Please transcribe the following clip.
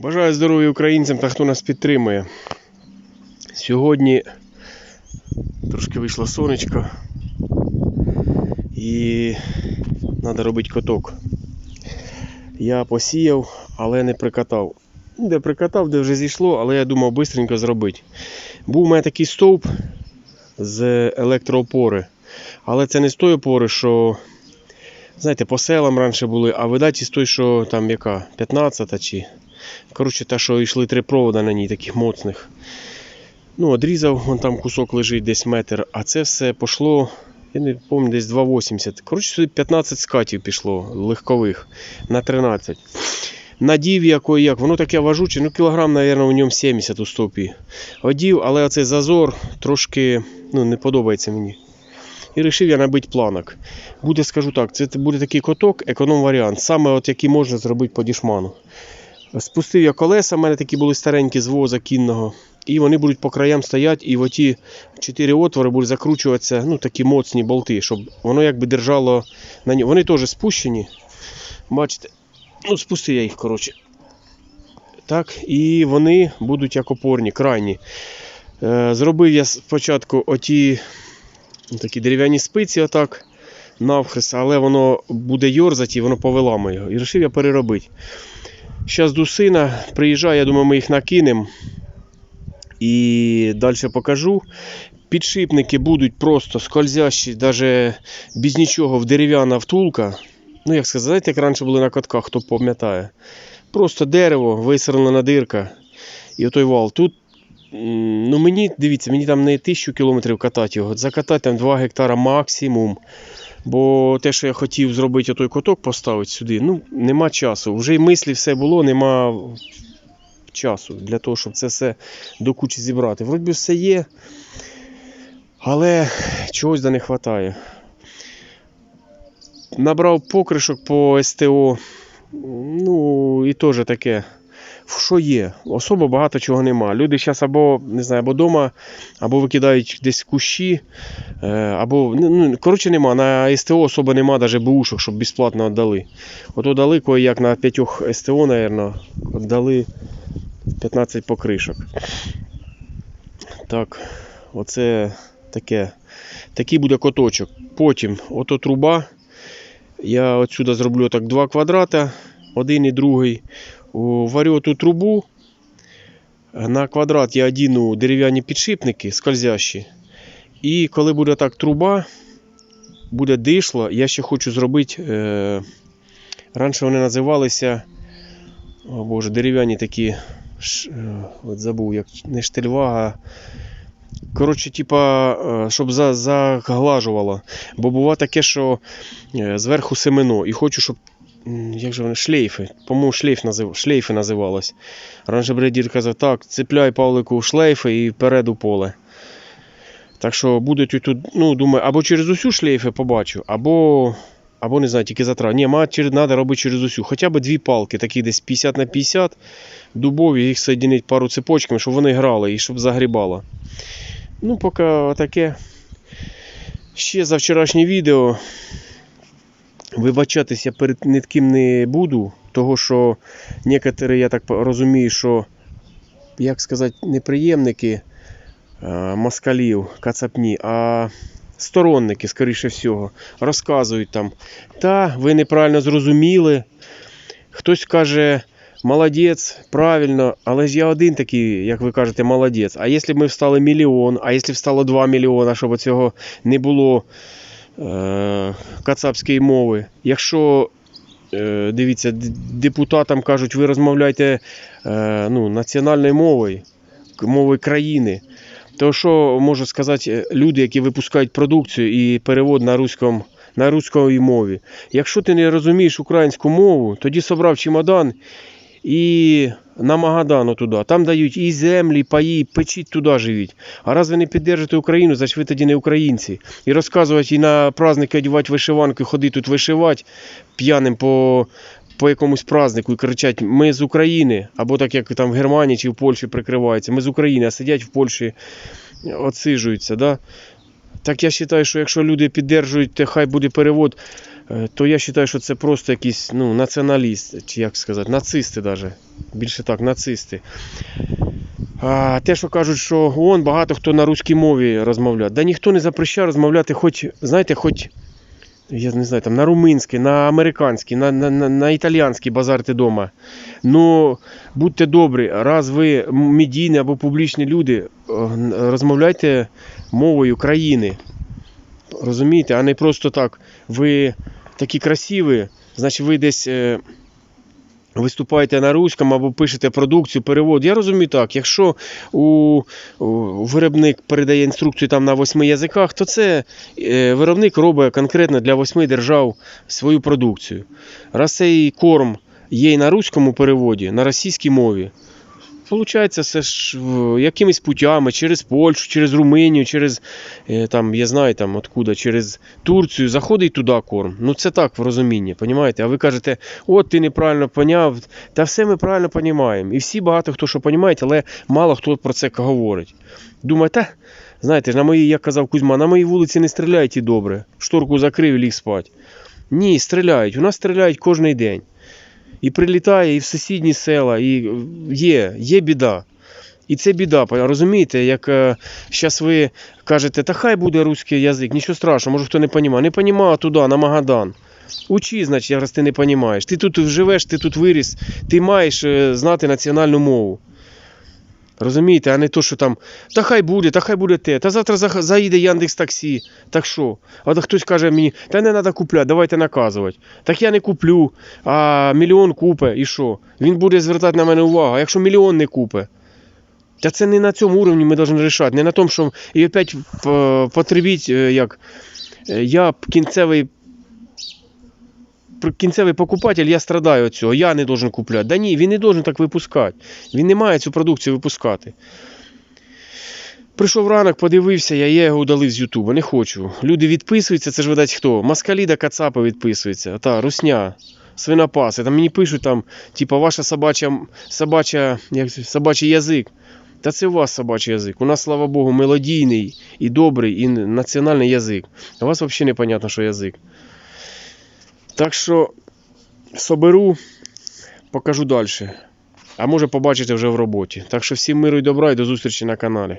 Бажаю здоров'я українцям та хто нас підтримує. Сьогодні трошки вийшло сонечко і треба робити коток. Я посіяв, але не прикатав. Де прикатав, де вже зійшло, але я думав швидко зробити. Був у мене такий стовп з електроопори. Але це не з тої опори, що знаєте, по селам раніше були, а видать із той, що там яка, 15 та чи. Коротше, та, що йшли три провода на ній, таких моцних. Ну, одрізав, вон там кусок лежить десь метр, а це все пішло, я не пам'ятаю, десь 2,80. Коротше, сюди 15 скатів пішло, легкових, на 13. Надів якої як, воно таке важуче, ну кілограм, мабуть, у ньому 70 у стовпі. Одів, але оцей зазор трошки ну, не подобається мені. І вирішив я набити планок. Буде, скажу так, це буде такий коток, економ-варіант, саме от який можна зробити по дішману. Спустив я колеса, в мене такі були старенькі з воза кінного. І вони будуть по краям стояти, і в оті чотири отвори будуть закручуватися ну, такі моцні болти, щоб воно якби держало на ньому. Вони теж спущені. Бачите, ну спустив я їх, коротше. Так, і вони будуть як опорні, крайні. Е, зробив я спочатку оті ну, такі дерев'яні спиці, отак, навхрест, але воно буде йорзати і воно повиламає його. І вирішив я переробити. Зараз до сина приїжджає, я думаю, ми їх накинемо. І далі покажу. Підшипники будуть просто скользящі, навіть без нічого в дерев'яна втулка. Ну, як сказати, знаєте, як раніше були на катках, хто пам'ятає. Просто дерево, висерлена дирка. І отой вал. Тут, ну мені, дивіться, мені там не тисячу кілометрів катати його. Закатати там 2 гектара максимум. Бо те, що я хотів зробити той коток поставити сюди, ну нема часу. Вже й мислі все було, нема часу для того, щоб це все до кучі зібрати. Вроді все є, але чогось да не вистачає. Набрав покришок по СТО. Ну, і теж таке. Що є? Особо багато чого нема. Люди зараз або не знаю, або вдома, або викидають десь кущі, е, або ну, ну, коротше нема. На СТО особо нема навіть бушок, щоб безплатно віддали. Ото дали кої як на п'ятьох СТО, мабуть, віддали 15 покришок. Так, оце таке. Такий буде коточок. Потім ото труба. Я отсюди зроблю так два квадрата, один і другий. Варю ту трубу. На квадрат я одіну дерев'яні підшипники скользящі. І коли буде так труба, буде дишло, я ще хочу зробити. Е, раніше вони називалися. О Боже, дерев'яні такі. Ш, е, от забув, як не штельвага. Коротше, типа, е, щоб заглажувало. Бо буває таке, що е, зверху семено. І хочу, щоб. Як же вони? Шлейфи. По-моєму, шлейф назив... шлейфи називалось. Раніше бредір казав, так, цепляй Павлику шлейфи і вперед у поле. Так що будуть тут, ну, думаю, або через усю шлейфи побачу, або. Або не знаю, тільки затра. Ні, ма, через, треба робити через усю. Хоча б дві палки, такі десь 50 на 50 дубові, їх соєдинити пару цепочками, щоб вони грали і щоб загрібало. Ну, поки таке. Ще за вчорашнє відео. Вибачатися перед ні не буду, того що некоторі, я так розумію, що, як сказати, неприємники е, москалів, кацапні, а сторонники, скоріше всього, розказують там, та ви неправильно зрозуміли. Хтось каже, молодець, правильно, але ж я один такий, як ви кажете, молодець. А якщо б ми встали мільйон, а якщо б встало 2 мільйона, щоб цього не було кацапської мови. Якщо е, дивіться, депутатам кажуть, ви розмовляєте е, ну, національною мовою, мовою країни. То що можуть сказати е, люди, які випускають продукцію і перевод на руському, на руської мові? Якщо ти не розумієш українську мову, тоді собрав чемодан і на Магадан туди. Там дають і землі, і паї, печіть туди живіть. А раз ви не піддержите Україну, значить ви тоді не українці. І розказувати і на праздники одягати вишиванку, і ходити тут вишивати п'яним по, по якомусь празднику і кричать Ми з України, або так як там в Германії чи в Польщі прикриваються, ми з України, а сидять в Польщі, отсижуються. Да? Так я вважаю, що якщо люди підтримують, то хай буде перевод. Е, то я вважаю, що це просто якісь ну, націоналісти, чи як сказати, нацисти навіть. Більше так, нацисти. А те, що кажуть, що он багато хто на руській мові розмовляє. Да ніхто не запрещає розмовляти, хоч, знаєте, хоч, я не знаю, там, на румунський, на американський, на, на, на, на італіянський базарте дома. Ну, будьте добрі, раз ви медійні або публічні люди, е, розмовляйте мовою країни. Розумієте, а не просто так. Ви такі красиві, значить ви десь. е, Виступаєте на руському або пишете продукцію, перевод. Я розумію так, якщо у, виробник передає інструкцію там на восьми язиках, то це е, виробник робить конкретно для восьми держав свою продукцію. Раз цей корм є і на руському переводі, на російській мові, Получається, це ж якимись путями, через Польщу, через Румунію, через е, там, я знаю там откуда, через Турцію, заходить туди корм. Ну це так в розумінні, понімаєте? А ви кажете, от ти неправильно поняв. Та все ми правильно понімаємо. І всі багато хто що понімають, але мало хто про це говорить. Думаю, та, знаєте, на моїй, як казав Кузьма, на моїй вулиці не стріляють і добре. Шторку закрив і ліг спать. Ні, стріляють. У нас стріляють кожен день. І прилітає, і в сусідні села, і е, є, є біда. І це біда, розумієте, як зараз ви кажете, та хай буде русський язик, нічого страшного, може хто не розуміє. Не розуміє туди, на Магадан. Учи, значить, раз ти не розумієш. Ти тут живеш, ти тут виріс, ти маєш е, знати національну мову. Розумієте, а не то, що там, та хай буде, та хай буде те, та завтра заїде Яндекс таксі. Так що? А то хтось каже мені, та не треба купляти, давайте наказувати. Так я не куплю, а мільйон купе, і що? Він буде звертати на мене увагу, а якщо мільйон не купе? Та це не на цьому уровні ми повинні рішати, не на тому, що і опять п- потребіть, е, як е, я кінцевий. Кінцевий покупатель, я страдаю від цього, я не должен купляти. Да ні, він не должен так випускати. Він не має цю продукцію випускати. Прийшов ранок, подивився, я, його удалив з Ютуба, не хочу. Люди відписуються, це ж видать хто? Москалі да Кацапи відписуються. Та, русня, свинопаси. Там мені пишуть, там, типа, ваша собача, собача, як, це, собачий язик. Та це у вас собачий язик. У нас, слава Богу, мелодійний і добрий, і національний язик. У вас взагалі не понятно, що язик. Так що соберу, покажу далі. А може побачите вже в роботі. Так що всім миру і добра і до зустрічі на каналі.